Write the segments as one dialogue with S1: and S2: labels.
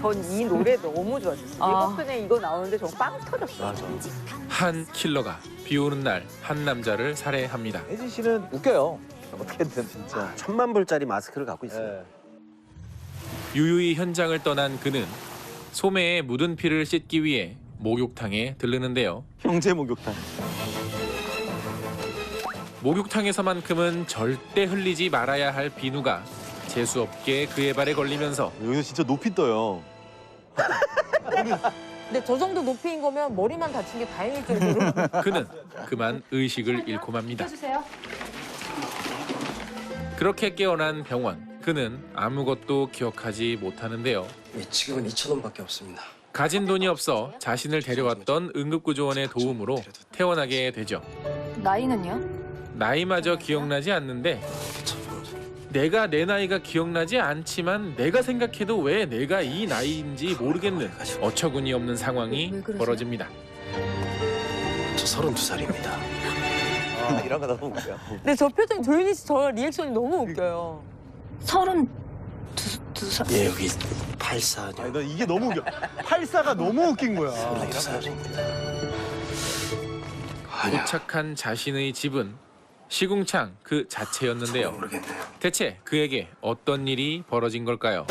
S1: 전 이 노래 너무 좋았어요.
S2: 아.
S1: 예고편에 이거 나오는데 저빵 터졌어요.
S3: 맞아.
S4: 한 킬러가 비 오는 날 한 남자를 살해합니다.
S3: 혜진 씨는 웃겨요. 어떻게든 진짜.
S5: 천만 불짜리 마스크를 갖고 있어요.
S3: 예.
S4: 유유히 현장을 떠난 그는 소매에 묻은 피를 씻기 위해 목욕탕에 들르는데요.
S5: 형제 목욕탕.
S4: 목욕탕에서만큼은 절대 흘리지 말아야 할 비누가 재수 없게 그의 발에 걸리면서
S5: 여기서 진짜 높이 떠요.
S2: 근데 저 정도 높이인 거면 머리만 다친 게 다행일 정도로.
S4: 그는 그만 의식을 잃고 맙니다.
S6: 해주세요.
S4: 그렇게 깨어난 병원. 그는 아무것도 기억하지 못하는데요.
S7: 예, 지금은 2천 원밖에 없습니다.
S4: 가진 돈이 없어 자신을 데려왔던 응급구조원의 도움으로 퇴원하게 되죠.
S6: 나이는요?
S4: 나이마저 기억나지 않는데 내가 내 나이가 기억나지 않지만 내가 생각해도 왜 내가 이 나이인지 모르겠는 어처구니 없는 상황이
S6: 왜 그러세요?
S4: 벌어집니다.
S7: 저 32살입니다.
S3: 아, 이런 거 너무 웃겨.
S2: 근데 저 표정 조윤희 씨 저 리액션이 너무 웃겨요.
S6: 서른 두, 두 살.
S7: 예, 여기
S5: 아니,
S7: 84년
S5: 나 이게 너무 웃겨. 84가 너무 웃긴 거야.
S7: 32살입니다. 아니야,
S4: 도착한 자신의 집은 시궁창 그 자체였는데요. 대체 그에게 어떤 일이 벌어진 걸까요?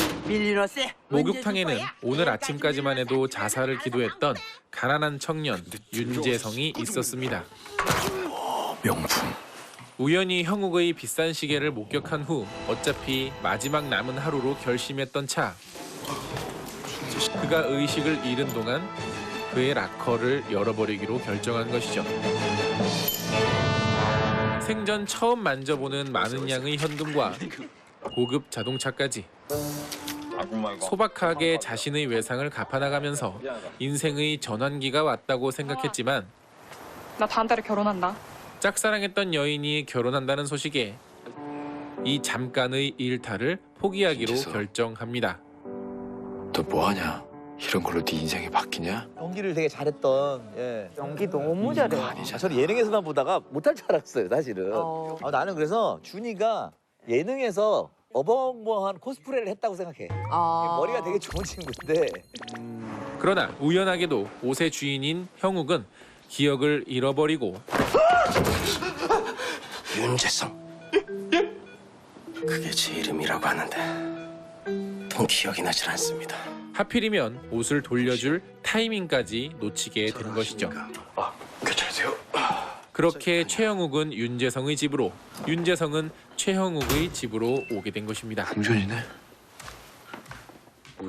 S4: 목욕탕에는 오늘 아침까지만 해도 자살을 기도했던 가난한 청년 윤재성이 있었습니다.
S7: 명품.
S4: 우연히 형욱의 비싼 시계를 목격한 후 어차피 마지막 남은 하루로 결심했던 차. 그가 의식을 잃은 동안 그의 락커를 열어버리기로 결정한 것이죠. 생전 처음 만져보는 많은 양의 현금과 고급 자동차까지 소박하게 자신의 외상을 갚아나가면서 인생의 전환기가 왔다고 생각했지만
S6: 나 다음 달에 결혼한다.
S4: 짝사랑했던 여인이 결혼한다는 소식에 이 잠깐의 일탈을 포기하기로. 결정합니다.
S7: 너 뭐하냐? 이런 걸로 네 인생이 바뀌냐?
S3: 연기를 되게 잘했던. 예.
S1: 연기 너무 잘해요.
S3: 아, 저는 예능에서만 보다가 못할 줄 알았어요, 사실은.
S2: 어.
S3: 아, 나는 그래서 준이가 예능에서 어벙벙한 코스프레를 했다고 생각해.
S2: 아.
S3: 머리가 되게 좋은 친구인데
S4: 그러나 우연하게도 옷의 주인인 형욱은 기억을 잃어버리고
S7: 윤재성. 그게 제 이름이라고 하는데 전 기억이 나질 않습니다.
S4: 하필이면 옷을 돌려줄 타이밍까지 놓치게 된 것이죠.
S7: 아, 괜찮으세요?
S4: 그렇게 최형욱은 윤재성의 집으로, 윤재성은 최형욱의 집으로 오게 된 것입니다.
S7: 금전이네.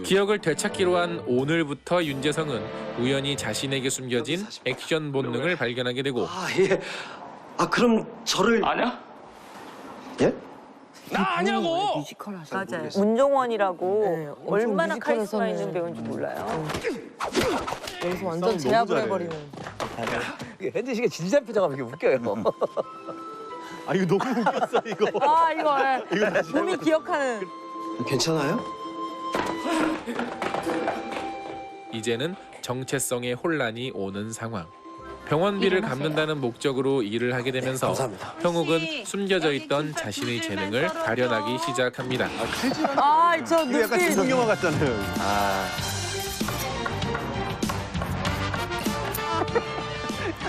S4: 기억을 되찾기로 한 오늘부터 윤재성은 우연히 자신에게 숨겨진 액션 본능을 발견하게 되고
S7: 아, 예. 아, 그럼 저를
S8: 아니야?
S7: 예?
S8: 나 아니라고!
S2: 뮤지컬 하셔.
S1: 맞아요. 문종원이라고
S2: 네,
S1: 얼마나 카리스마
S2: 뮤지컬에서는-
S1: 있는 배우인지 몰라요.
S2: 여기서 완전 제압을
S5: 잘해.
S2: 해버리는.
S3: 혜진 씨가 진지한 표정하면 이게 웃겨요.
S5: 아 이거 너무 웃겼어 이거.
S2: 아 이거 예. 몸이 기억하는.
S7: 괜찮아요?
S4: 이제는 정체성의 혼란이 오는 상황. 병원비를 갚는다는 목적으로 일을 하게 되면서
S7: 감사합니다.
S4: 형욱은 숨겨져 있던 자신의 재능을 발현하기 시작합니다.
S2: 아 저
S5: 이거 약간
S2: 눈빛.
S5: 중국 영화 같잖아요.
S3: 아.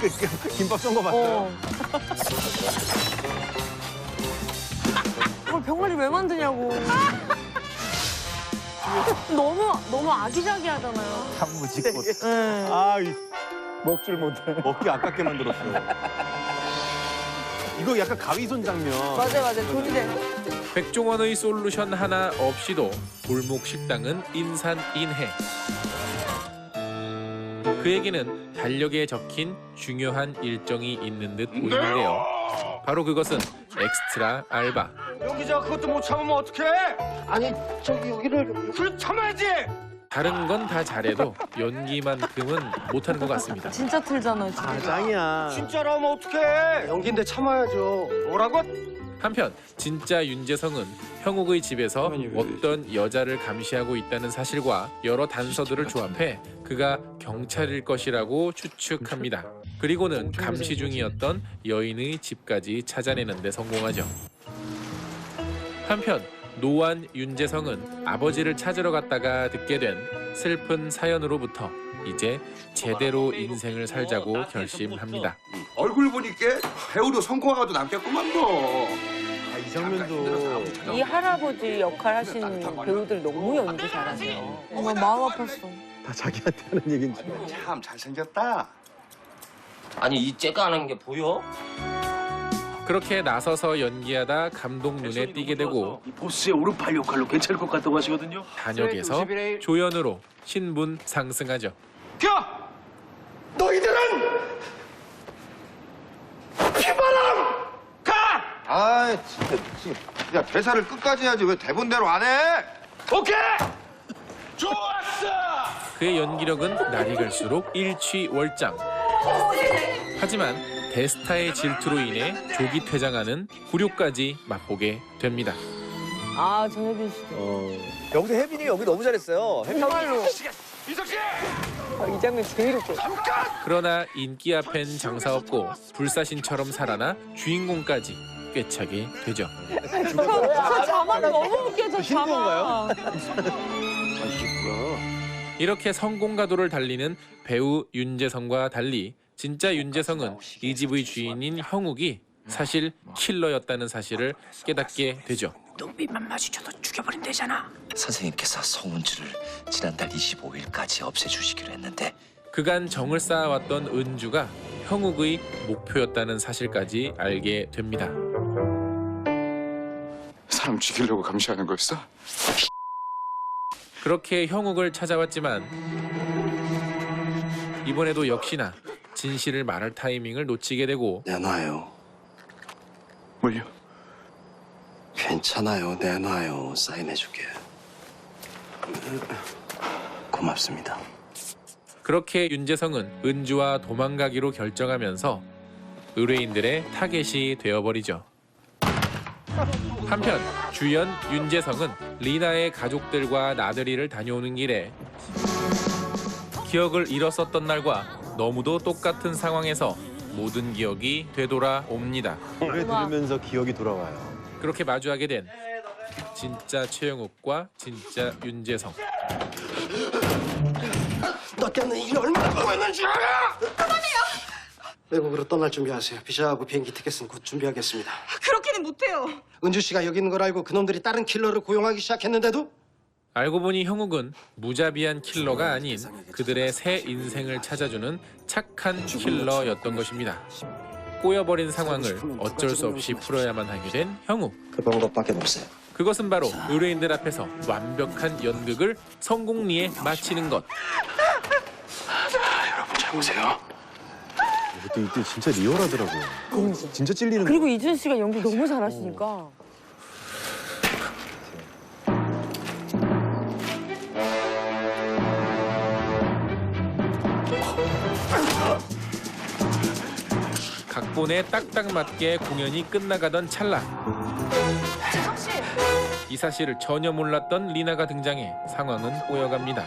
S5: 김밥 쏜 거 봤어요?
S2: 어. 그걸 병아리 왜 만드냐고. 너무 너무 아기자기하잖아요.
S3: 한무직고.
S2: 예.
S5: 아, 이,
S3: 먹질 못해.
S5: 먹기 아깝게 만들었어. 이거 약간 가위손 장면.
S2: 맞아 맞아 돈이래.
S4: 백종원의 솔루션 하나 없이도 골목 식당은 인산인해. 그에게는 달력에 적힌 중요한 일정이 있는 듯 보이는데요. 바로 그것은 엑스트라 알바.
S8: 여기서 그것도 못 참으면 어떡해?
S7: 아니, 저기 여기를
S8: 그래 참아야지!
S4: 다른 건 다 잘해도 연기만큼은 못하는 것 같습니다.
S2: 진짜 틀잖아요 진짜.
S5: 아, 짱이야.
S8: 진짜로 하면 어떡해?
S7: 연기인데 참아야죠.
S8: 뭐라고?
S4: 한편 진짜 윤재성은 형욱의 집에서 어떤 여자를 감시하고 있다는 사실과 여러 단서들을 조합해 그가 경찰일 것이라고 추측합니다. 그리고는 감시 중이었던 여인의 집까지 찾아내는 데 성공하죠. 한편 노안 윤재성은 아버지를 찾으러 갔다가 듣게 된 슬픈 사연으로부터 이제 제대로 인생을 살자고 결심합니다.
S9: 얼굴 보니까 배우로 성공하고도 남겠구만 뭐.
S5: 아, 이 장면도
S1: 이 할아버지 역할 하신 배우들 너무 연기 잘하세요.
S2: 정말 마음 아팠어.
S5: 다 자기한테 하는 얘기인 줄.
S9: 참 잘생겼다.
S8: 아니 이 째가 하는 게 보여?
S4: 그렇게 나서서 연기하다 감독 눈에 띄게 되고
S8: 이 보스의 오른팔 역할로 괜찮을 것 같다고 하시거든요.
S4: 단역에서 조연으로 신분 상승하죠.
S8: 야! 너희들은 피바람 가!
S9: 아 진짜 미치겠. 야 대사를 끝까지 해야지 왜 대본대로 안 해?
S8: 오케이! 좋았어!
S4: 그의 연기력은 날이 갈수록 일취월장. 하지만 대스타의 질투로 인해 조기 퇴장하는 굴욕까지 맛보게 됩니다.
S1: 아 정혜빈 씨도
S5: 어.
S3: 여기서 혜빈이 연기 너무 잘했어요. 혜빈
S1: 정말로! 아, 이 장면 제일 웃겨.
S4: 그러나 인기 앞엔 장사 없고 불사신처럼 살아나 주인공까지 꿰차게 되죠.
S2: 저 자막 너무 웃겨, 저? 자막.
S4: 이렇게 성공가도를 달리는 배우 윤재성과 달리 진짜 윤재성은 이 집의 주인인 형욱이 사실 킬러였다는 사실을 깨닫게 되죠.
S7: 눈빛만 마주쳐도 죽여버린대잖아. 선생님께서 송은주를 지난달 25일까지 없애주시기로 했는데
S4: 그간 정을 쌓아왔던 은주가 형욱의 목표였다는 사실까지 알게 됩니다.
S9: 사람 죽이려고 감시하는 거였어?
S4: 그렇게 형욱을 찾아왔지만 이번에도 역시나 진실을 말할 타이밍을 놓치게 되고
S7: 내놔요.
S9: 뭘요?
S7: 괜찮아요. 내놔요. 사인해줄게. 고맙습니다.
S4: 그렇게 윤재성은 은주와 도망가기로 결정하면서 의뢰인들의 타겟이 되어버리죠. 한편 주연 윤재성은 리나의 가족들과 나들이를 다녀오는 길에 기억을 잃었었던 날과 너무도 똑같은 상황에서 모든 기억이 되돌아옵니다.
S5: 노래 들으면서 기억이 돌아와요.
S4: 그렇게 마주하게 된 진짜 최영욱과 진짜 윤재성.
S7: 너 때문에 일이 얼마나 고했는지 알아! 외국으로 떠날 준비하세요. 비자하고 비행기 티켓은 곧 준비하겠습니다.
S6: 그렇게는 못해요.
S7: 은주 씨가 여기 있는 걸 알고 그놈들이 다른 킬러를 고용하기 시작했는데도
S4: 알고 보니 형욱은 무자비한 킬러가 아닌 그들의 새 인생을 찾아주는 착한 킬러였던 것입니다. 꼬여버린 상황을 어쩔 수 없이 풀어야만 하게 된 형욱.
S7: 그 방법밖에 없어요.
S4: 그것은 바로 의뢰인들 앞에서 완벽한 연극을 성공리에 마치는 것.
S7: 여러분 잘 보세요.
S5: 그때 이때 진짜 리얼하더라고요. 진짜 찔리는
S1: 그리고 이준 씨가 연기 너무 잘하시니까.
S4: 각본에 딱딱 맞게 공연이 끝나가던 찰나. 이 사실을 전혀 몰랐던 리나가 등장해 상황은 꼬여갑니다.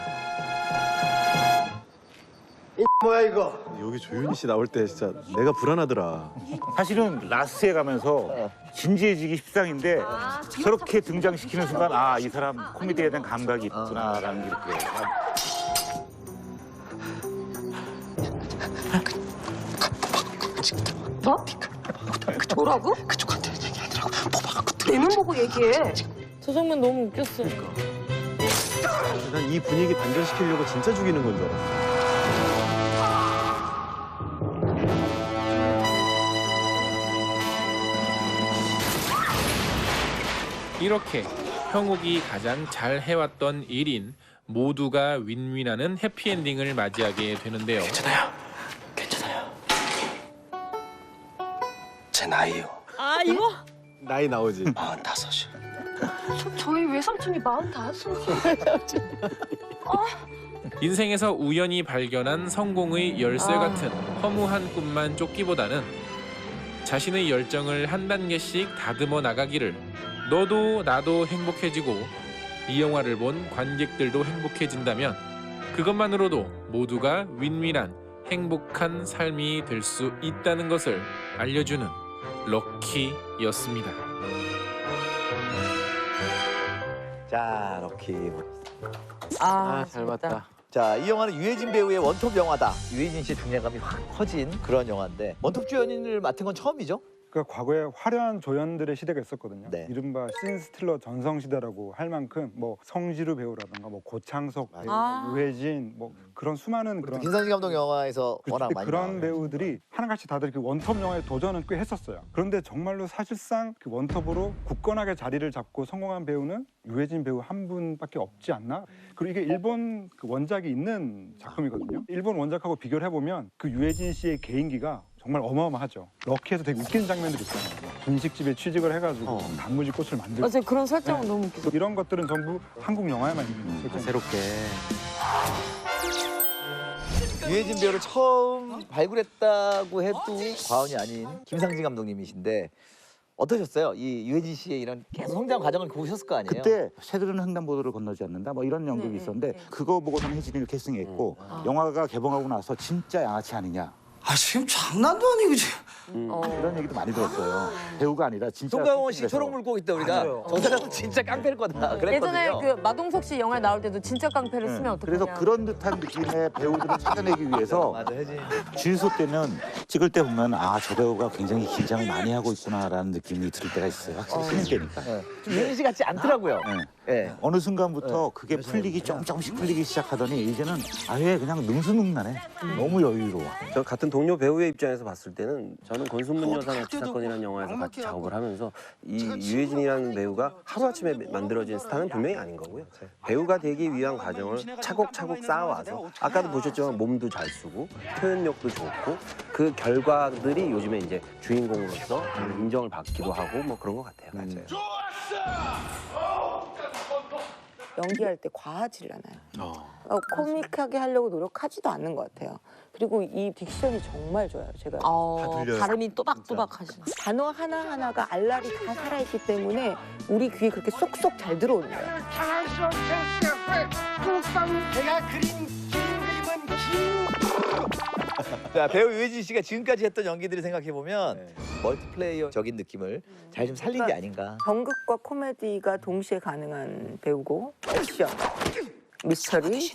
S7: 뭐야 이거?
S5: 여기 조윤희 씨 나올 때 진짜 내가 불안하더라.
S10: 사실은 라스에 가면서 진지해지기 십상인데 저렇게 등장시키는 순간 아 이 사람 코미디에 대한 감각이 있구나라는 게 느껴요.
S6: 뭐라고?
S7: 그쪽한테 얘기하더라고. 뽑아갖고
S6: 내면 보고 얘기해.
S1: 저 장면 너무 웃겼어.
S5: 난 이 분위기 반전시키려고 진짜 죽이는 건 줄 알았어.
S4: 이렇게 형욱이 가장 잘 해왔던 일인 모두가 윈윈하는 해피엔딩을 맞이하게
S7: 되는데요. 괜찮아요. 제 나이요.
S1: 아 이거?
S5: 나이 나오지.
S7: 마흔 다섯이요.
S6: 저희 외삼촌이 마흔다섯.
S4: 인생에서 우연히 발견한 성공의 열쇠
S1: 아.
S4: 같은 허무한 꿈만 쫓기보다는 자신의 열정을 한 단계씩 다듬어 나가기를 너도 나도 행복해지고 이 영화를 본 관객들도 행복해진다면 그것만으로도 모두가 윈윈한 행복한 삶이 될 수 있다는 것을 알려주는 럭키였습니다.
S3: 자, 럭키.
S1: 아,
S2: 잘 봤다.
S3: 자, 이 영화는 유해진 배우의 원톱 영화다. 유해진 씨의 중량감이 확 커진 그런 영화인데 원톱 주연을 맡은 건 처음이죠?
S11: 그러니까 과거에 화려한 조연들의 시대가 있었거든요.
S3: 네.
S11: 이른바 신스틸러 전성 시대라고 할 만큼 뭐 성지루 배우라든가 뭐 고창석 배우,
S1: 아.
S11: 유해진 뭐 그런 수많은 그런
S3: 김상진 감독 영화에서
S11: 그-
S3: 워낙 많이
S11: 그런
S3: 나와요.
S11: 배우들이 하나같이 다들 그 원톱 영화에 도전은 꽤 했었어요. 그런데 정말로 사실상 그 원톱으로 굳건하게 자리를 잡고 성공한 배우는 유해진 배우 한 분밖에 없지 않나? 그리고 이게 일본 그 원작이 있는 작품이거든요. 일본 원작하고 비교를 해보면 그 유해진 씨의 개인기가 정말 어마어마하죠. 럭키에서 되게 웃기는 장면들이 있어요. 분식집에 취직을 해가지고 단무지 꽃을 만들고
S1: 맞아요. 그런 설정은
S11: 네.
S1: 너무 웃기죠.
S11: 이런 것들은 전부 한국 영화에만 있는 설정.
S5: 새롭게.
S3: 유해진 배우를 처음 발굴했다고 해도 과언이 아닌 김상진 감독님이신데 어떠셨어요? 이 유해진 씨의 이런 계속 성장 과정을 보셨을 거 아니에요?
S10: 그때 새들은 횡단보도를 건너지 않는다 뭐 이런 연극이
S1: 네,
S10: 있었는데
S1: 네.
S10: 그거 보고서는 혜진이를 캐스팅했고 영화가 개봉하고 나서 진짜 양아치 아니냐
S7: 아 지금 장난도 아니고 지금.
S1: 어.
S10: 이런 얘기도 많이 들었어요. 배우가 아니라 진짜
S3: 송강호 씨
S10: 캐스팅돼서.
S3: 초록 물고 있다 우리가 저 사람은 진짜 깡패일 거다 그랬거든요.
S1: 예전에 그 마동석 씨 영화에 나올 때도 진짜 깡패를 쓰면 어떡하냐.
S10: 그래서 그런 듯한 느낌의 배우들을 찾아내기 위해서
S3: 맞아 혜진.
S10: 주유소 때는 찍을 때 보면 아 저 배우가 굉장히 긴장을 많이 하고 있구나라는 느낌이 들 때가 있어요. 확실히 신인 때니까.
S3: 네. 좀 유해진 씨 같지 않더라고요.
S10: 네.
S3: 예.
S10: 어느 순간부터 그게 풀리기 조금 조금씩 풀리기 시작하더니 이제는 아예 그냥 능수능란해. 너무 여유로워.
S12: 저 같은 동료 배우의 입장에서 봤을 때는 저는 권순문 여사 납치 사건이라는 영화에서 같이 작업을 하면서 이 유해진이라는 배우가 하루아침에 만들어진 스타는 분명히 아닌 거고요. 배우가 되기 위한 과정을 차곡차곡 쌓아와서 아까도 보셨지만 몸도 잘 쓰고 표현력도 좋고 그 결과들이 요즘에 이제 주인공으로서 인정을 받기도 하고 뭐 그런 것 같아요. 맞아요.
S2: 연기할 때 과하질 않아요. 어, 코믹하게 하려고 노력하지도 않는 것 같아요. 그리고 이 딕션이 정말 좋아요. 제가
S1: 어, 발음이 또박또박 하시네.
S2: 단어 하나 하나가 알랄이 다 살아있기 때문에 우리 귀에 그렇게 쏙쏙 잘 들어오는 거예요.
S7: 내가 그린 긴 그림은 긴.
S3: 자 배우 유해진 씨가 지금까지 했던 연기들을 생각해 보면 멀티플레이어적인 느낌을 잘 좀 살린 게 아닌가.
S2: 연극과 코미디가 동시에 가능한 배우고 액션, 미스터리,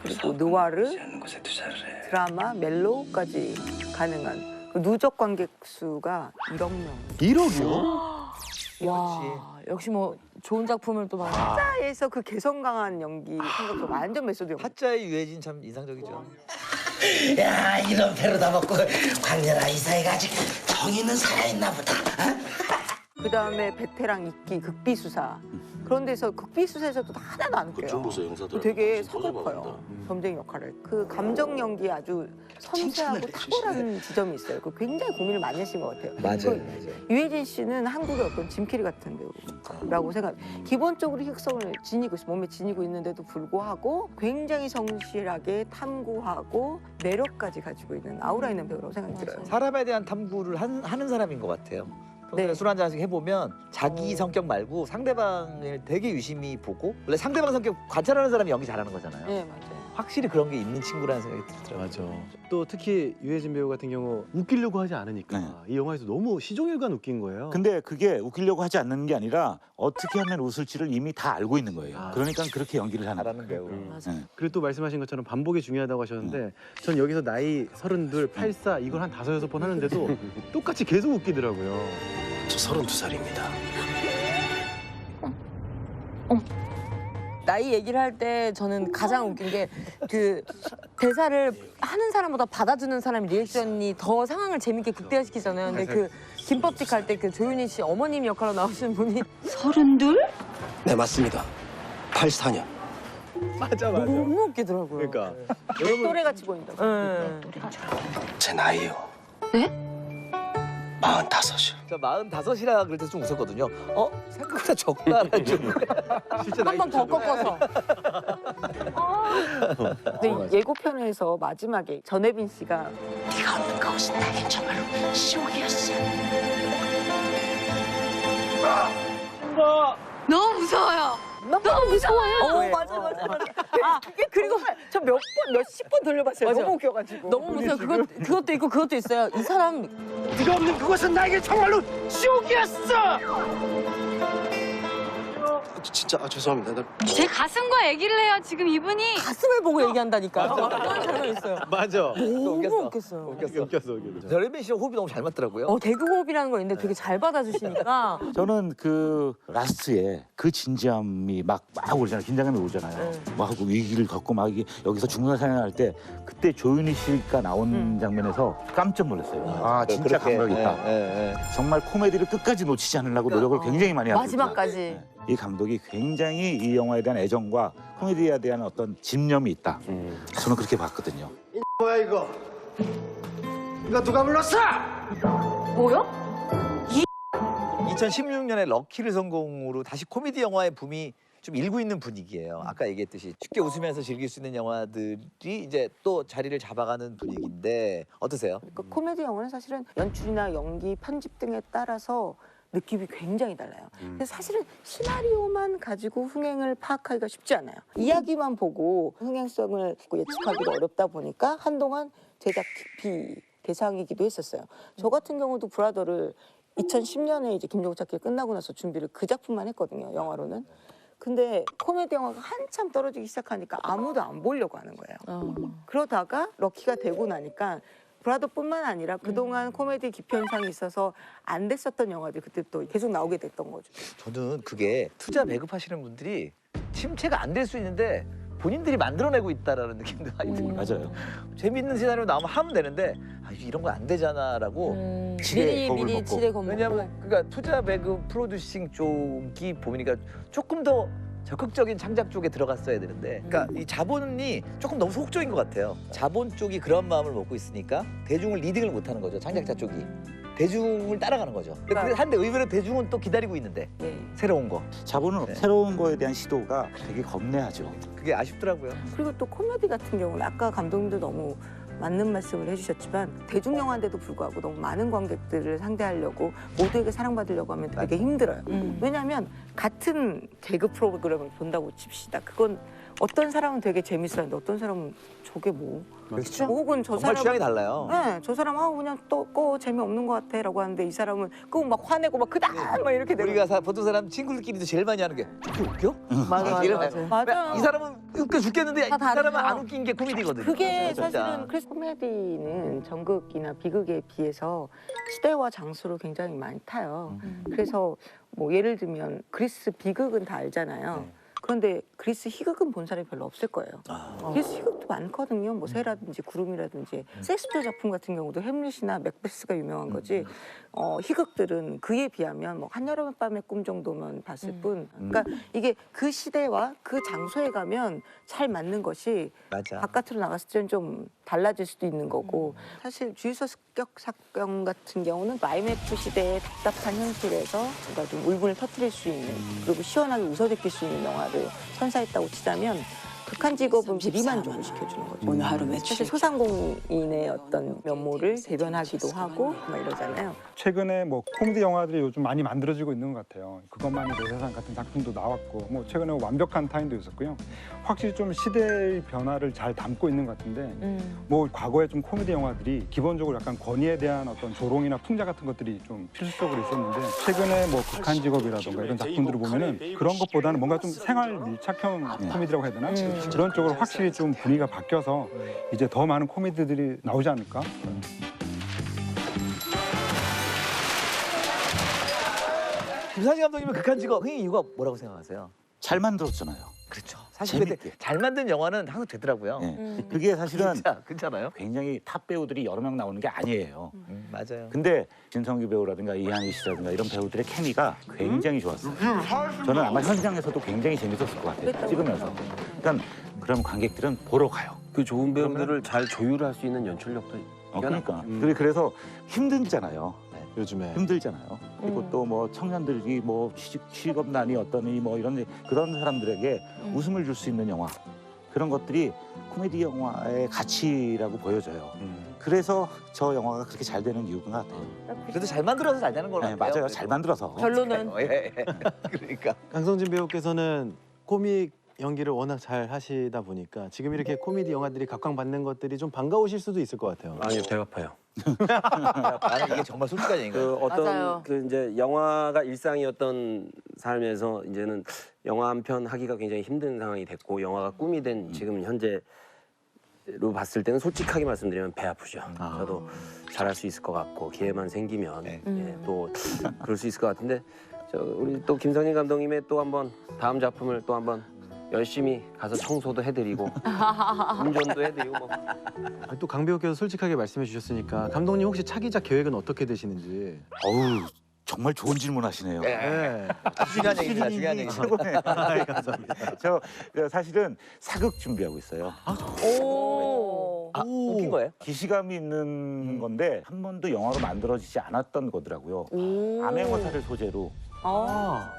S2: 그리고 누아르, 드라마, 멜로까지 가능한 그 누적 관객 수가 1억 명.
S3: 1억이요?
S1: 와, 역시 뭐 좋은 작품을 또 많이.
S2: 타에서 그 개성 강한 연기 생각도 완전 메소드 연기.
S3: 타짜의 유해진 참 인상적이죠.
S7: 야 이런 배로 다 먹고 광렬아 이 사이가 아직 정의는 살아있나 보다.
S2: 그 다음에 베테랑 이끼 극비수사 그런 데서 극비수사에서도 하나도 안 웃겨요. 되게 서글퍼요. 점쟁이 역할을. 그 감정 연기에 아주 섬세하고 탁월한 지점이 있어요. 그 굉장히 고민을 많이 하신 것 같아요.
S3: 맞아요,
S2: 그
S3: 맞아요.
S2: 유해진 씨는 한국의 어떤 짐캐리 같은 배우라고 생각. 기본적으로 흑성을 지니고 있어 몸에 지니고 있는데도 불구하고 굉장히 성실하게 탐구하고 매력까지 가지고 있는 아우라 있는 배우라고 생각이 들어요.
S3: 사람에 대한 탐구를 한- 하는 사람인 것 같아요. 평소에
S2: 네.
S3: 술 한잔씩 해보면 자기 성격 말고 상대방을 되게 유심히 보고 원래 상대방 성격 관찰하는 사람이 연기 잘하는 거잖아요.
S2: 네 맞아요.
S3: 확실히 그런 게 있는 친구라는 생각이 들더라고요.
S5: 맞아. 또 특히 유해진 배우 같은 경우 웃기려고 하지 않으니까
S10: 네.
S5: 이 영화에서 너무 시종일관 웃긴 거예요.
S10: 근데 그게 웃기려고 하지 않는 게 아니라 어떻게 하면 웃을지를 이미 다 알고 있는 거예요.
S5: 아.
S10: 그러니까 그렇게 연기를 하는
S3: 잘하는 배우.
S5: 음.
S10: 네.
S5: 그리고 또 말씀하신 것처럼 반복이 중요하다고 하셨는데 전 여기서 나이 서른둘, 팔사 이걸 한 다섯 여섯 번 하는데도 똑같이 계속 웃기더라고요.
S7: 저 서른두 살입니다.
S1: 나이 얘기를 할 때 저는 가장 웃긴 게 그 대사를 하는 사람보다 받아주는 사람 리액션이 더 상황을 재밌게 극대화시키잖아요. 근데 그 김밥집 갈 때 그 조윤희 씨 어머님 역할로 나오시는 분이
S6: 서른둘?
S7: 네 맞습니다. 84년.
S5: 맞아 맞아.
S1: 너무 웃기더라고요.
S5: 그러니까
S2: 또래 같이 보인다.
S1: 네.
S7: 제 나이요.
S6: 네?
S7: 마흔다섯이요.
S3: 저 마흔 다섯이라 그럴 때 좀 웃었거든요. 어 생각보다 적다라는 좀.
S1: 한 번 더 꺾어서.
S2: 근데 예고편에서 마지막에 전혜빈 씨가
S7: 네가 없는 그곳은 나에겐 정말로 지옥이었어.
S6: 너무 무서워요.
S2: 너무 무서워요.
S1: 어 맞아 맞아 맞아. 아 그리고
S2: 저 몇 번, 몇십 번 돌려봤어요.
S1: 맞아.
S2: 너무 웃겨가지고.
S1: 너무 무서워. 그것 그것도 있고 그것도 있어요. 이 사람
S7: 네가 없는 그곳은 나에겐 정말로 지옥이었어. 진짜 아, 죄송합니다. 나
S6: 제 가슴과 얘기를 해요. 지금 이분이
S1: 가슴을 보고 얘기한다니까요. 그런 장면이 있어요.
S5: 맞아.
S1: 너무
S3: 웃겼어.
S1: 웃겼어요.
S3: 웃겼어.
S5: 웃겼어.
S3: 저래민 씨랑 호흡이 너무 잘 맞더라고요.
S1: 어, 대구 호흡이라는 걸 있는데 되게 잘 받아주시니까
S10: 저는 그 라스트에 그 진지함이 막 막 오잖아요. 긴장감이 오잖아요. 막 하고 위기를 겪고 막 이게 여기서 죽는 사냥할 때 그때 조윤희 씨가 나온 장면에서 깜짝 놀랐어요. 아 진짜
S3: 그렇게,
S10: 감각 있다.
S3: 예, 예, 예.
S10: 정말 코미디를 끝까지 놓치지 않으려고 노력을 굉장히 많이 하고 있구나.
S1: 마지막까지.
S10: 이 감독이 굉장히 이 영화에 대한 애정과 코미디에 대한 어떤 집념이 있다. 저는 그렇게 봤거든요.
S7: 뭐야 이거? 이거 누가 불렀어?
S6: 뭐요?
S3: 2016년에 럭키를 성공으로 다시 코미디 영화의 붐이 좀 일고 있는 분위기예요. 아까 얘기했듯이 쉽게 웃으면서 즐길 수 있는 영화들이 이제 또 자리를 잡아가는 분위기인데 어떠세요?
S2: 그 코미디 영화는 사실은 연출이나 연기, 편집 등에 따라서 느낌이 굉장히 달라요. 그래서 사실은 시나리오만 가지고 흥행을 파악하기가 쉽지 않아요. 이야기만 보고 흥행성을 예측하기가 어렵다 보니까 한동안 제작 기피 대상이기도 했었어요. 저 같은 경우도 브라더를 2010년에 이제 찾기 끝나고 나서 준비를 그 작품만 했거든요. 영화로는. 근데 코미디 영화가 한참 떨어지기 시작하니까 아무도 안 보려고 하는 거예요.
S1: 어.
S2: 그러다가 럭키가 되고 나니까 브라더뿐만 아니라 그동안 코미디 기편상이 있어서 안 됐었던 영화들이 그때 또 계속 나오게 됐던 거죠.
S3: 저는 그게 투자 배급하시는 분들이 침체가 안 될 수 있는데 본인들이 만들어내고 있다라는 느낌도 많이 들어요.
S10: 맞아요.
S3: 재밌는 시나리오 나오면 하면 되는데 아, 이런 건 안 되잖아라고
S1: 음,
S3: 지레
S1: 미리
S3: 겁을
S1: 미리
S3: 먹고.
S1: 지레 겁 먹고.
S3: 왜냐하면 그러니까 투자 배급 프로듀싱 쪽이 보니까 조금 더 적극적인 창작 쪽에 들어갔어야 되는데 그러니까 이 자본이 조금 너무 소극적인 것 같아요. 자본 쪽이 그런 마음을 먹고 있으니까 대중을 리딩을 못하는 거죠. 창작자 쪽이 대중을 따라가는 거죠. 근데 한데 의외로 대중은 또 기다리고 있는데
S2: 네.
S3: 새로운 거
S10: 자본은
S3: 네.
S10: 새로운 거에 대한 시도가 되게 겁내하죠.
S3: 그게 아쉽더라고요.
S2: 그리고 또 코미디 같은 경우는 아까 감독님도 너무 맞는 말씀을 해주셨지만 대중 영화인데도 불구하고 너무 많은 관객들을 상대하려고 모두에게 사랑받으려고 하면 되게 힘들어요.
S1: 음.
S2: 왜냐하면 같은 개그 프로그램을 본다고 칩시다. 그건 어떤 사람은 되게 재밌어하는데 어떤 사람은 저게 뭐?
S3: 그렇죠.
S2: 혹은 저
S3: 정말
S2: 사람
S3: 취향이 달라요.
S2: 네, 저 사람 아 그냥 또 꺼 재미없는 것 같아라고 하는데 이 사람은 그거 막 화내고 막 그다 막 이렇게 되고
S3: 우리가 사, 보통 사람 친구들끼리도 제일 많이 하는 게 웃겨? 웃겨?
S1: 맞아, 맞아,
S3: 이러면
S1: 맞아.
S2: 맞아요.
S3: 이 사람은 웃겨 죽겠는데 이
S1: 다 다르죠.
S3: 사람은 안 웃긴 게 코미디거든요.
S2: 그게
S3: 진짜.
S2: 사실은 그래서 코미디는 전극이나 비극에 비해서 시대와 장소를 굉장히 많이 타요. 그래서 뭐 예를 들면 그리스 비극은 다 알잖아요. 그런데 그리스 희극은 본 사람이 별로 없을 거예요. 그리스 희극도 많거든요. 뭐 새라든지 구름이라든지. 섹스피어 작품 같은 경우도 햄릿이나 맥베스가 유명한 거지. 어, 희극들은 그에 비하면 뭐 한여름 밤의 꿈 정도만 봤을 뿐. 그러니까 이게 그 시대와 그 장소에 가면 잘 맞는 것이
S3: 맞아.
S2: 바깥으로 나갔을 때는 좀 달라질 수도 있는 거고. 사실 주유소 습격 사건 같은 경우는 IMF 시대의 답답한 현실에서 뭔가 좀 울분을 터뜨릴 수 있는 그리고 시원하게 웃어제낄 수 있는 영화를 선사했다고 치자면 극한 직업은 대리만족을 시켜주는 거죠.
S13: 오늘 하루
S2: 사실
S13: 매출
S2: 소상공인의 어떤 면모를 대변하기도 하고 막 이러잖아요.
S11: 최근에 뭐 코미디 영화들이 요즘 많이 만들어지고 있는 것 같아요. 그것만이 내 세상 같은 작품도 나왔고 뭐 최근에 완벽한 타인도 있었고요. 확실히 좀 시대의 변화를 잘 담고 있는 것 같은데
S1: 음.
S11: 뭐 과거에 좀 코미디 영화들이 기본적으로 약간 권위에 대한 어떤 조롱이나 풍자 같은 것들이 좀 필수적으로 있었는데 최근에 뭐 극한 직업이라던가 이런 작품들을 보면은 그런 것보다는 뭔가 좀 생활 밀착형 코미디라고 해야 되나 그런 쪽으로 확실히 좀 분위기가 바뀌어서 이제 더 많은 코미디들이 나오지 않을까
S3: 김상진 감독님은 극한 직업 흥행 이유가 뭐라고 생각하세요?
S10: 잘 만들었잖아요.
S3: 그렇죠. 사실 근데
S10: 재밌게.
S3: 잘 만든 영화는 항상 되더라고요.
S10: 예.
S1: 음.
S10: 그게 사실은
S3: 진짜 그렇잖아요.
S10: 굉장히 탑 배우들이 여러 명 나오는 게 아니에요.
S3: 음, 맞아요.
S10: 근데 진성규 배우라든가 이한희 씨라든가 이런 배우들의 케미가 굉장히 좋았어요. 저는 아마 현장에서도 굉장히 재밌었을 것 같아요. 찍으면서. 그러니까 그럼 관객들은 보러 가요.
S12: 그 좋은 배우들을 잘 조율할 수 있는 연출력도
S10: 어. 그러니까. 그래- 그래서 힘들잖아요.
S5: 요즘에
S10: 힘들잖아요. 그리고
S1: 음.
S10: 또 뭐 청년들이 뭐 취직, 취업난이 어떠니 뭐 이런 그런 사람들에게
S1: 음.
S10: 웃음을 줄 수 있는 영화 그런 것들이 코미디 영화의 가치라고 보여져요.
S5: 음.
S10: 그래서 저 영화가 그렇게 잘 되는 이유인 것 같아요.
S3: 그래도 잘 만들어서 잘 되는 걸로
S10: 네, 맞아요. 잘 만들어서.
S1: 결론은
S3: 예, 예. 그러니까
S5: 강성진 배우께서는 코믹 연기를 워낙 잘 하시다 보니까 지금 이렇게 코미디 영화들이 각광받는 것들이 좀 반가우실 수도 있을 것 같아요.
S12: 아니요, 배가 아파요.
S3: 나는 이게 정말 솔직한 얘기인
S12: 그. 어떤
S1: 맞아요.
S12: 그 이제 영화가 일상이었던 삶에서 이제는 영화 한 편 하기가 굉장히 힘든 상황이 됐고 영화가 꿈이 된 지금 현재로 봤을 때는 솔직하게 말씀드리면 배 아프죠. 저도 잘할 수 있을 것 같고 기회만 생기면
S3: 네.
S12: 예, 또 그럴 수 있을 것 같은데 저 우리 또 김선희 감독님의 또 한번 다음 작품을 또 한번 열심히 가서 청소도 해드리고 운전도 해드리고 뭐
S5: 아니, 또 강배우께서 솔직하게 말씀해 주셨으니까 감독님 혹시 차기작 계획은 어떻게 되시는지.
S10: 어우 정말 좋은 질문하시네요.
S5: 네.
S3: 중요한 얘기입니다. 중요한 얘기.
S10: 최고네.
S5: 아, 감사합니다.
S10: 저 사실은 사극 준비하고 있어요.
S1: 오.
S3: 아, 웃긴 거예요?
S10: 기시감이 있는 건데 한 번도 영화로 만들어지지 않았던 거더라고요.
S1: 오.
S10: 암행어사를 소재로
S5: 아,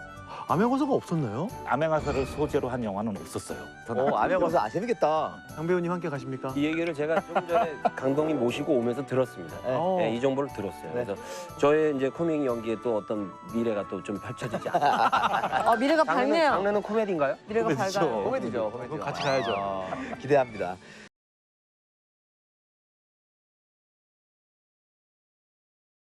S5: 암행어사가 없었나요?
S10: 암행어사를 소재로 한 영화는 없었어요. 저는
S3: 어, 가서 아 재밌겠다.
S5: 강배우님 함께 가십니까?
S12: 이 얘기를 제가 좀 전에 강동님 모시고 오면서 들었습니다.
S5: 어.
S12: 네, 이 정보를 들었어요. 그래서 저의 이제 코믹 연기에 또 어떤 미래가 또 좀 펼쳐지지 않나.
S1: 아, 미래가
S12: 장르는,
S1: 밝네요.
S12: 장르는 코미디인가요?
S1: 미래가 밝아요.
S3: 코미디죠, 코미디죠.
S5: 같이 가야죠.
S3: 아, 기대합니다.